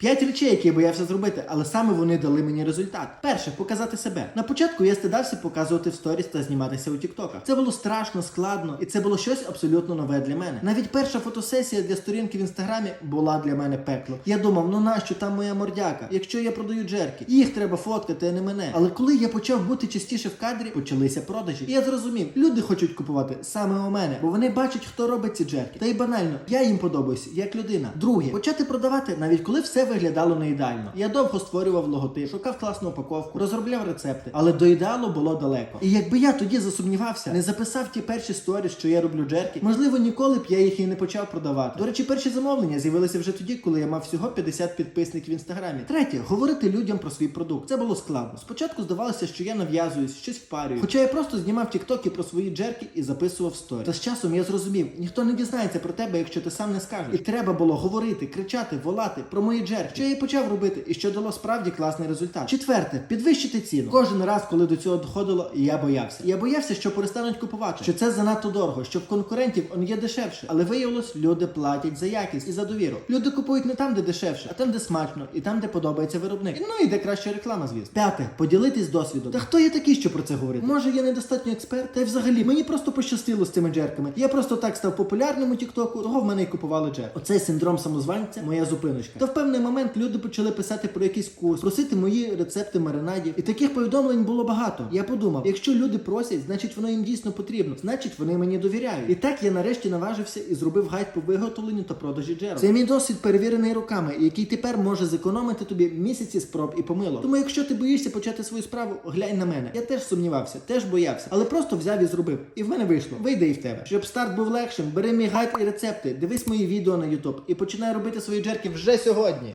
П'ять речей, які я боявся зробити, але саме вони дали мені результат. Перше, показати себе. На початку я стидався показувати в сторіс та зніматися у тіктоках. Це було страшно, складно, і це було щось абсолютно нове для мене. Навіть перша фотосесія для сторінки в інстаграмі була для мене пекло. Я думав, ну нащо там моя мордяка? Якщо я продаю джерки, їх треба фоткати, а не мене. Але коли я почав бути частіше в кадрі, почалися продажі. І я зрозумів, люди хочуть купувати саме у мене, бо вони бачать, хто робить ці джерки. Та й банально, я їм подобаюся як людина. Друге, почати продавати навіть коли все виглядало не ідеально. Я довго створював логотип, шукав класну упаковку, розробляв рецепти, але до ідеалу було далеко. І якби я тоді засумнівався, не записав ті перші сторі, що я роблю джерки, можливо, ніколи б я їх і не почав продавати. До речі, перші замовлення з'явилися вже тоді, коли я мав всього 50 підписників в інстаграмі. Третє, говорити людям про свій продукт. Це було складно. Спочатку здавалося, що я нав'язуюсь, щось впарюю. Хоча я просто знімав тіктоки про свої джерки і записував сторі. Та з часом я зрозумів, ніхто не дізнається про тебе, якщо ти сам не скажеш. І треба було говорити, кричати, волати про мої джерки. Що я і почав робити, і що дало справді класний результат. Четверте, підвищити ціну. Кожен раз, коли до цього доходило, я боявся. Я боявся, що перестануть купувати, що це занадто дорого, що в конкурентів он є дешевше. Але виявилось, люди платять за якість і за довіру. Люди купують не там, де дешевше, а там, де смачно, і там, де подобається виробник. Ну і де краща реклама, звісно. П'яте, поділитись досвідом. Та хто я такий, що про це говорити? Може, я недостатньо експерт? Та й взагалі мені просто пощастило з цими джерками. Я просто так став популярним у Тіктоку, того в мене й купували джер. Оцей синдром самозванця, моя зупиночка. Та в певний момент люди почали писати про якийсь курс, просити мої рецепти маринадів. І таких повідомлень було багато. Я подумав, якщо люди просять, значить воно їм дійсно потрібно, значить вони мені довіряють. І так я нарешті наважився і зробив гайд по виготовленню та продажі джерел. Це мій досвід перевірений руками, який тепер може зекономити тобі місяці спроб і помилок. Тому, якщо ти боїшся почати свою справу, глянь на мене. Я теж сумнівався, теж боявся, але просто взяв і зробив. І в мене вийшло. Вийде і в тебе. Щоб старт був легшим, бери мій гайд і рецепти, дивись мої відео на YouTube і починай робити свої джерки вже сьогодні.